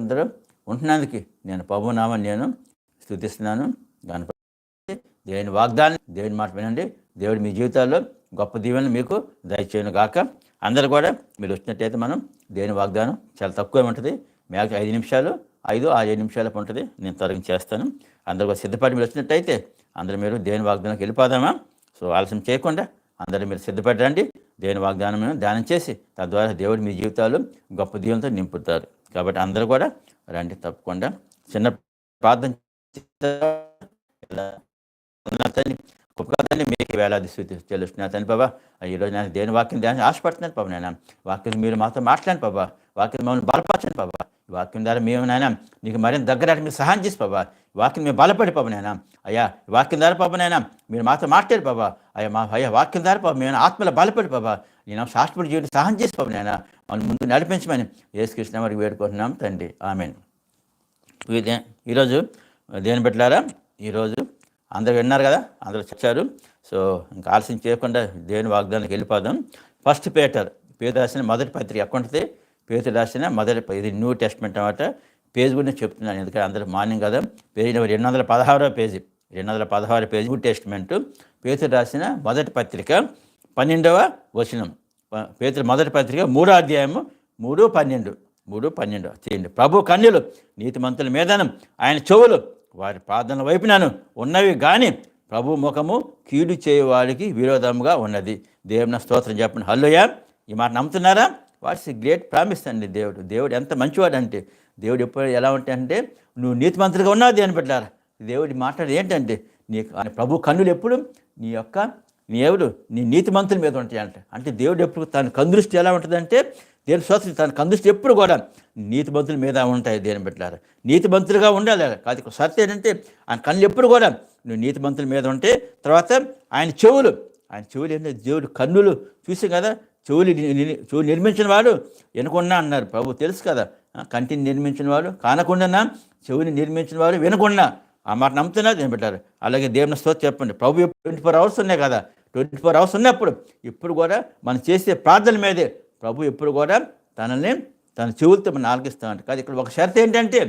అందరూ ఉంటున్నందుకు నేను పవనామని నేను స్థుతిస్తున్నాను. దాని దేవుని వాగ్దానం దేవుని మాట వినండి. దేవుడు మీ జీవితాల్లో గొప్ప దీవెన మీకు దయచేయను గాక. అందరు కూడా మీరు వచ్చినట్టయితే మనం దేవుని వాగ్దానం చాలా తక్కువ ఉంటుంది. మ్యాక్స్ ఐదు నిమిషాలు ఐదు ఆరు ఏడు నిమిషాలకు ఉంటుంది. నేను త్వరగా చేస్తాను. అందరు కూడా సిద్ధపడి మీరు వచ్చినట్టయితే అందరూ మీరు దేవుని వాగ్దానానికి వెళ్ళిపోదామా? సో ఆలస్యం చేయకుండా అందరూ మీరు సిద్ధపడి రండి. దేవుని వాగ్దానం ధ్యానం చేసి తద్వారా దేవుడు మీ జీవితాలు గొప్ప దీవులతో నింపుతారు. కాబట్టి అందరూ కూడా రండి తప్పకుండా. చిన్న ప్రార్థన చేద్దాం. మీకు వేలాది స్థుతి చెల్లిస్తున్నా తండ్రి బాబా ఈరోజు నేను దేని వాక్యం దేని ఆశపడుతున్నాను బాబా నాయన? వాక్యం మీరు మాతో మాట్లాడండి బాబా వాక్యం మమ్మల్ని బలపరచండి బాబా వాక్యం ద్వారా మేము నాయన నీకు మరింత దగ్గర మీరు సహాయం చేసి బాబా వాక్యం మేము బలపడి పాప నాయన. అయ్యా వాక్యం ద్వారా పాపం నాయన మీరు మాతో మాట్లాడి బాబా అయ్యా మా అయ్యా వాక్యం ద్వారా పాప మేము ఆత్మలో బలపడి బాబా నేను శాస్త్రపడి జీవితం సహాయం చేసి పాప నాయన. వాళ్ళు ముందు నడిపించమని యేసుకృష్ణ వారికి వేడుకుంటున్నాం తండ్రి. ఆమెన్. ఇదే ఈరోజు దేని పెట్టారా ఈరోజు అందరూ విన్నారు కదా? అందరూ చచ్చారు. సో ఇంకా ఆలస్యం చేయకుండా దేవుని వాగ్దానానికి వెళ్ళిపోదాం. ఫస్ట్ పేటర్ పేరు రాసిన మొదటి పత్రిక ఎక్కడుంటుంది పేరు రాసిన మొదటి ఇది న్యూ టెస్ట్మెంట్ అనమాట పేజ్ గురించి చెప్తున్నాను ఎందుకంటే అందరూ మార్నింగ్ కదా. పేజీ రెండు వందల పదహారో పేజీ. రెండు వందల పదహారు పేజీ న్యూ టెస్ట్మెంట్. పేతురు రాసిన మొదటి పత్రిక పన్నెండవ వచనం. పేతుల మొదటి పత్రిక మూడో అధ్యాయము మూడు పన్నెండు మూడు పన్నెండు చేయండి. ప్రభు కన్యలు నీతిమంతుల మీదనం ఆయన చెవులు వారి ప్రార్థన వైపునను ఉన్నవి కానీ ప్రభు ముఖము కీడు చేయవాడికి విరోధముగా ఉన్నది. దేవుని స్తోత్రం చెప్పండి. హల్లోయా ఈ మాట నమ్ముతున్నారా? వాట్స్ గ్రేట్ ప్రామిస్ అండి దేవుడు. దేవుడు ఎంత మంచివాడు అంటే దేవుడు ఎప్పుడు ఎలా ఉంటాయంటే నువ్వు నీతిమంతుడిగా ఉన్నావు దేని పెట్టారా దేవుడి మాట్లాడేది ఏంటంటే నీకు ప్రభు కన్నులు ఎప్పుడు నీ యొక్క నీ ఎవరు? నీ నీతిమంతుల మీద ఉంటాయంట అంటే. దేవుడు ఎప్పుడు తన కందృష్టి ఎలా ఉంటుందంటే దేని స్వతం తన కందృష్టి ఎప్పుడు కూడా నీతిమంతుల మీద ఉంటాయి దేని పెట్టారు నీతిమంతులుగా ఉండాలి కాదు. ఇక్కడ ఏంటంటే ఆయన కళ్ళు ఎప్పుడు కూడా నువ్వు నీతిమంతుల మీద ఉంటే తర్వాత ఆయన చెవులు ఆయన చెవులు ఏంటంటే దేవుడు కన్నులు చూసి కదా. చెవులు చెవులు నిర్మించిన వాడు వినకుండా అన్నారు. ప్రభు తెలుసు కదా. కంటిని నిర్మించిన వాడు కానకుండా చెవుని నిర్మించిన వాడు వినకుండా. ఆ మాట నమ్ముతున్నా నేను పెట్టారు అలాగే దేవుని స్తోత్రం చెప్పండి. ప్రభు ట్వంటీ ఫోర్ అవర్స్ ఉన్నాయి కదా. ట్వంటీ ఫోర్ అవర్స్ ఉన్నప్పుడు ఇప్పుడు కూడా మనం చేసే ప్రార్థన మీదే ప్రభు ఎప్పుడు కూడా తనని తన చెవులతో మనం ఆలకిస్తామంట కాదు ఇక్కడ ఒక షరత్ ఏంటంటే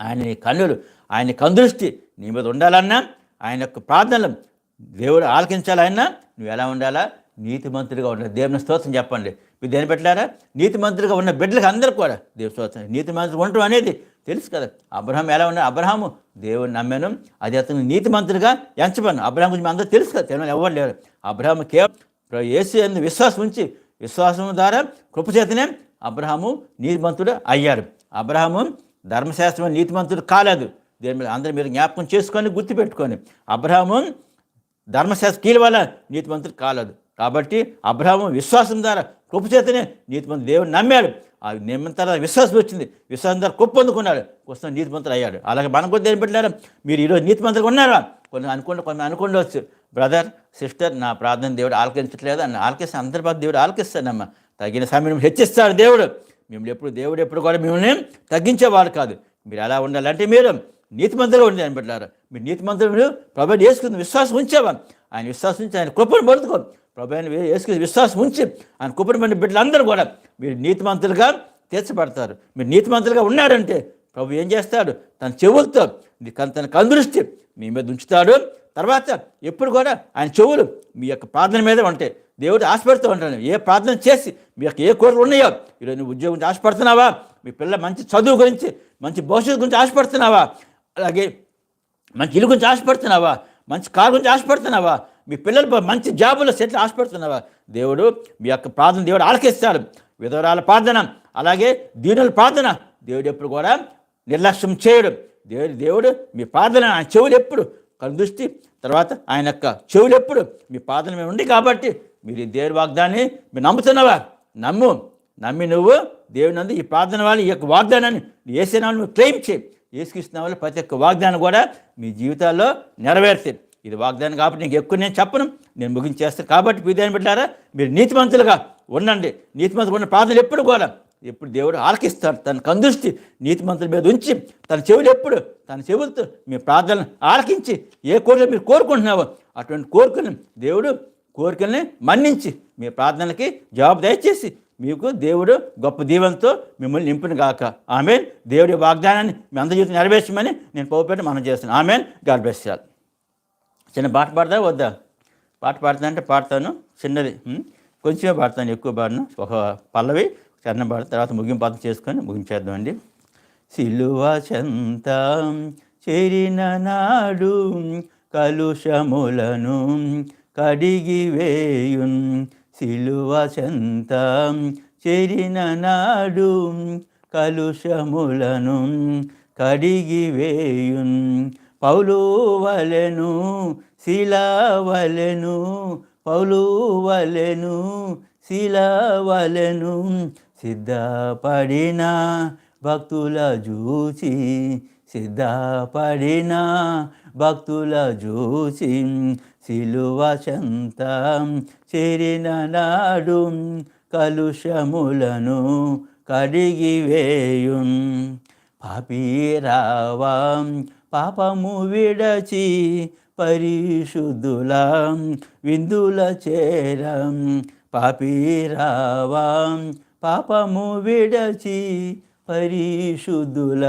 ఆయన కన్నులు ఆయన కందృష్టి నీ మీద ఉండాలన్నా ఆయన యొక్క ప్రార్థనలు దేవుడు ఆలకించాలన్నా నువ్వు ఎలా ఉండాలా? నీతిమంతుడిగా ఉన్న దేవుని స్తోత్రం చెప్పండి. మీరు దేని పెట్టారా? నీతిమంతుడిగా ఉన్న బిడ్డలకు అందరూ కూడా దేవుని స్తోత్రం. నీతిమంతుడు ఉండటం అనేది తెలుసు కదా. అబ్రహాం ఎలా ఉన్నా అబ్రహాము దేవుని నమ్మాను. అది అతను నీతిమంతుడిగా ఎంచబడిన అబ్రహాం గురించి అందరూ తెలుసు కదా. తెలియని ఎవరు లేరు. అబ్రహాం కేవలం ఏసు అని విశ్వాసం ఉంచి విశ్వాసం ద్వారా కృపచేతనే అబ్రహాము నీతిమంతుడు అయ్యారు. అబ్రహాము ధర్మశాస్త్రం నీతిమంతుడు కాలేదు. దేని మీద అందరూ మీరు జ్ఞాపకం చేసుకొని గుర్తుపెట్టుకొని అబ్రహాము ధర్మశాస్త్ర కీల వల్ల నీతిమంతుడు కాలేదు. కాబట్టి అబ్రహాము విశ్వాసం ద్వారా కృపచేతనే నీతిమంతుడు దేవుడు నమ్మాడు. ఆ నమ్మిన తర్వాత విశ్వాసం వచ్చింది. విశ్వాసం ద్వారా కుప్ప అందుకున్నాడు కోసం నీతిమంతులు అయ్యాడు. అలాగే మనం కూడా దేని పెట్టారు మీరు ఈరోజు నీతిమంతులు ఉన్నారా? కొన్ని అనుకుంటే కొన్ని అనుకుండవచ్చు బ్రదర్ సిస్టర్ నా ప్రార్థన దేవుడు ఆలకించట్లేదు అని ఆలకిస్తే అందరి బాధ దేవుడు ఆలకిస్తానమ్మ తగిన సమయం హెచ్చిస్తాడు దేవుడు. మిమ్మల్ని ఎప్పుడు దేవుడు ఎప్పుడు కూడా మిమ్మల్ని తగ్గించేవాడు కాదు. మీరు ఎలా ఉండాలంటే మీరు నీతిమంతులు ఉండి అని పెట్టారు మీరు నీతిమంతులు ప్రభు వేసుకుని విశ్వాసం ఉంచేవా? ఆయన విశ్వాసం ఉంచి ఆయన కృపను పడుతుకో ప్రభు వేసుకుని విశ్వాసం ఉంచి ఆయన కృపను బిడ్డలందరూ కూడా మీరు నీతిమంతులుగా తీర్చబడతారు. మీరు నీతిమంతులుగా ఉన్నారంటే ప్రభు ఏం చేస్తాడు? తన చెవులతో మీ తన కందృష్టి మీ మీద ఉంచుతాడు. తర్వాత ఎప్పుడు కూడా ఆయన చెవులు మీ యొక్క ప్రార్థన మీద ఉంటాయి. దేవుడు ఆశపడుతూ ఉంటాను ఏ ప్రార్థన చేసి మీ యొక్క ఏ కోరికలు ఉన్నాయో ఈరోజు నువ్వు ఉద్యోగం గురించి ఆశపడుతున్నావా? మీ పిల్ల మంచి చదువు గురించి మంచి భవిష్యత్తు గురించి ఆశపడుతున్నావా? అలాగే మంచి ఇల్లు గురించి ఆశపడుతున్నావా? మంచి కారు గురించి ఆశపడుతున్నావా? మీ పిల్లలు మంచి జాబులో సెటిల్ ఆశపడుతున్నావా? దేవుడు మీ యొక్క ప్రార్థన దేవుడు ఆలకిస్తాడు. విధవరాల ప్రార్థన అలాగే దీనుల ప్రార్థన దేవుడు ఎప్పుడు కూడా నిర్లక్ష్యం చేయడు. దేవుడు దేవుడు మీ ప్రార్థన ఆయన చెవులు ఎప్పుడు కను దృష్టి తర్వాత ఆయన యొక్క చెవులు ఎప్పుడు మీ ప్రార్థన మీద ఉంది కాబట్టి మీరు ఈ దేవుడి వాగ్దాన్ని మీరు నమ్ముతున్నావా? నమ్ము. నమ్మి నువ్వు దేవుని నందు ఈ ప్రార్థన వాళ్ళు ఈ యొక్క వాగ్దానాన్ని వేసిన నువ్వు క్లెయిమ్ చేయి. ఏసుకృష్ణ వల్ల ప్రతి ఒక్క వాగ్దానం కూడా మీ జీవితాల్లో నెరవేరుతాయి. ఇది వాగ్దానం కాబట్టి నీకు ఎక్కువ నేను చెప్పను. నేను ముగించేస్తాను. కాబట్టి విధానం పెట్టారా మీరు నీతిమంతులుగా ఉండండి. నీతిమంతులు ఉన్న ప్రార్థనలు ఎప్పుడు కూడా ఎప్పుడు దేవుడు ఆలకిస్తాడు. తన కందృష్టి నీతిమంతుల మీద ఉంచి తన చెవులు ఎప్పుడు తన చెవులతో మీ ప్రార్థనలు ఆలకించి ఏ కోరిక మీరు కోరుకుంటున్నావో అటువంటి కోరికను దేవుడు కోరికల్ని మన్నించి మీ ప్రార్థనలకి జవాబు దయచేసి మీకు దేవుడు గొప్ప దీవెనతో మిమ్మల్ని నింపును గాక. ఆమెన్. దేవుడి వాగ్దానాన్ని మీ అందరి జీవితం నెరవేర్చమని నేను పోపేట మనం చేస్తున్నాను ఆమెన్. గాడ్ బెస్ట్ చిన్న పాట పాడదా వద్దా? పాట పాడతా అంటే పాడతాను. చిన్నది కొంచెమే పాడతాను ఎక్కువ పాడను. ఒక పల్లవి చిన్న పాడతాను తర్వాత ముగింపు పాత్ర చేసుకొని ముగించేద్దామండి. సిలువ చెంత చేరిన నాడు కలుషములను కడిగి వేయున్. సిలువ చెంత చేరిన నాడు కలుషములను కడిగి వేయున్. పౌలు వలెను శిలావలెను పౌలు వలెను శిలావలెను సిద్ధపడిన భక్తుల చూచి సిద్ధపడిన భక్తుల చూచి సిలువ చెంత చేరిన నాడు కలుషములను కడిగి వేయున్. పాపీరావా పాపము విడచి పరిశుద్ధుల విందుల చేరం పాపీరావా పాపము విడచి పరిశుద్ధుల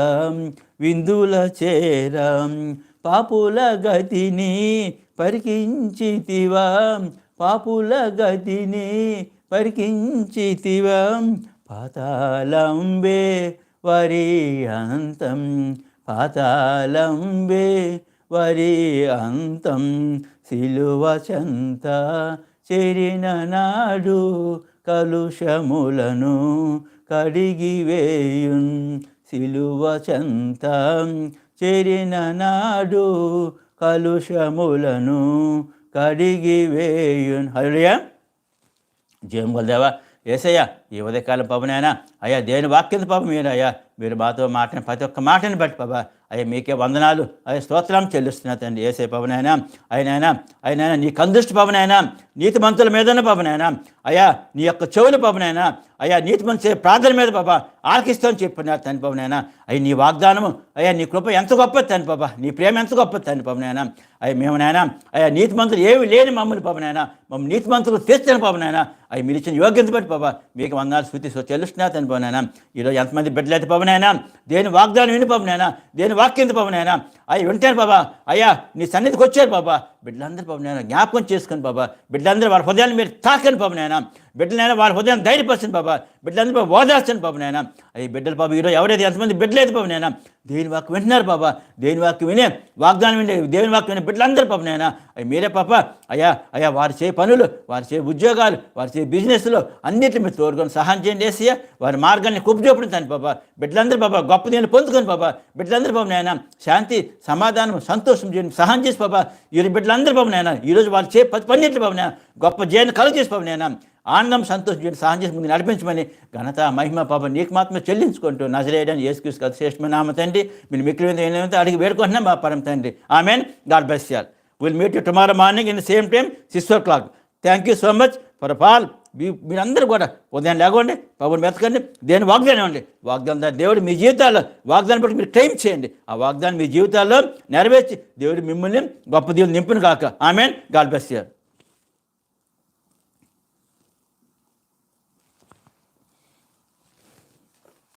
విందుల చేరం పాపుల గతిని పరికించితివా. పాపుల గతిని పరికించితివా. పాతాళంబే వరి అంతం పాతాళంబే వరి అంతం సిలువ చెరిన నాడు కలుషములను కడిగివేయున్ వేయున్ చెరిన నాడు కలుషములను కడిగివేయున్ హరియా జయం గలదేవా ఏసయ్యా ఈ ఉదయకాలం పవనైనా అయ్యా దేని వాక్యం పాప మీరు అయ్యా మీరు మాతో మాటని ప్రతి ఒక్క మాటని బట్టి బాబా అయ్యా మీకే వందనాలు అయ్యా స్తోత్రం చెల్లిస్తున్నా తండ్రి ఏసే పవనైనా అయినైనా అయినైనా నీ కందుష్టి పవనైనా నీతి మంతుల మీదనే పవనైనా అయ్యా నీ యొక్క చెవుల పవనైనా అయ్యా నీతి మంచి ప్రార్థన మీద పాప ఆలకిస్తామని చెప్పినారు తండ్రి నాయన అయ్యి నీ వాగ్దానము అయ్యా నీ కృప ఎంత గొప్ప తండ్రి పాప నీ ప్రేమ ఎంత గొప్పది తండ్రి నాయనా అయ్య మేము నాయనా అయ్యా నీతి మంతులు ఏమి లేని మమ్మల్ని పవనైనా మమ్మల్ని నీతి మంతులు తెచ్చిన పవనైనా అవి మీరు ఇచ్చిన యోగ్యత బట్టి పాప మీకు వందాలు శృతి సో చెల్లిస్తున్నా తండ్రి పవనైనా ఈరోజు ఎంతమంది బిడ్డలైతే నాయనా దేని వాగ్దానం విని పవనైనా దేని వాక్యం పవనైనా అవి వింటాను బాబా అయ్యా నీ సన్నిధికి వచ్చారు బాబా బిడ్డలందరూ పవనైనా జ్ఞాపకం చేసుకుని బాబా బిడ్డలందరూ వాళ్ళ హృదయాన్ని మీరు తాకని పవనైనా బిడ్డలైనా వారి హృదయం ధైర్యపరచండి బాబా. బిడ్డలందరూ ఓదార్చండి బాబునైనా అవి బిడ్డలు బాబు ఈరోజు ఎవరైతే ఎంతమంది బిడ్డలేదు నాయన దేని వాక్యం వింటున్నారు బాబా. దేని వాక్యం వినే వాగ్దానం వినే దేవుని వాక్యం వినే బిడ్డలందరూ పాపనైనా అవి మీరే పాప అయ్యా అయ్యా వారు చే పనులు వారు చే ఉద్యోగాలు వారు చే బిజినెస్లో అన్నిటిని మీరు తోడుకొని సహాయం చేయండి వేసి వారి మార్గాన్ని కుప్పచూపడం తండ్రి బాబా. బిడ్డలందరూ బాబా గొప్ప నేను పొందుకొని బాబా. బిడ్డలందరూ బాబు నాయన శాంతి సమాధానం సంతోషం చేయండి సహాయం చేసి బాబా. ఈ బిడ్డలందరూ బాబు నాయన ఈరోజు వారు చే పది బాబు నాయన గొప్ప జయాన్ని కలుగు చేసి బాబు నాయన. ఆనందం సంతోషం సహాయం చేసి ముందు నడిపించమని ఘనత మహిమ పాప నీకు మాత్రమే చెల్లించుకుంటూ నజరేయడానికి యేసుక్రీస్తు కదా శ్రేష్ఠమైన ఆమె తండ్రి మీరు మిక్కిలి మీద ఏమైతే అడిగి వేడుకుంటున్నాం మా పరం తండ్రి. ఆమె God bless y'all will meet you tomorrow morning in same time six o'clock thank you so much for Paul మీ మీరందరూ కూడా ఉదయం లేకండి పవన్ మెతకండి దేని వాగ్దానం అండి? వాగ్దానం దేవుడు మీ జీవితాల్లో వాగ్దానం బట్టి మీరు క్లెయిమ్ చేయండి. ఆ వాగ్దానం మీ జీవితాల్లో నెరవేర్చి దేవుడు మిమ్మల్ని గొప్ప దేవుడు నింపును కాక ఆమెన్. గాడ్ బెస్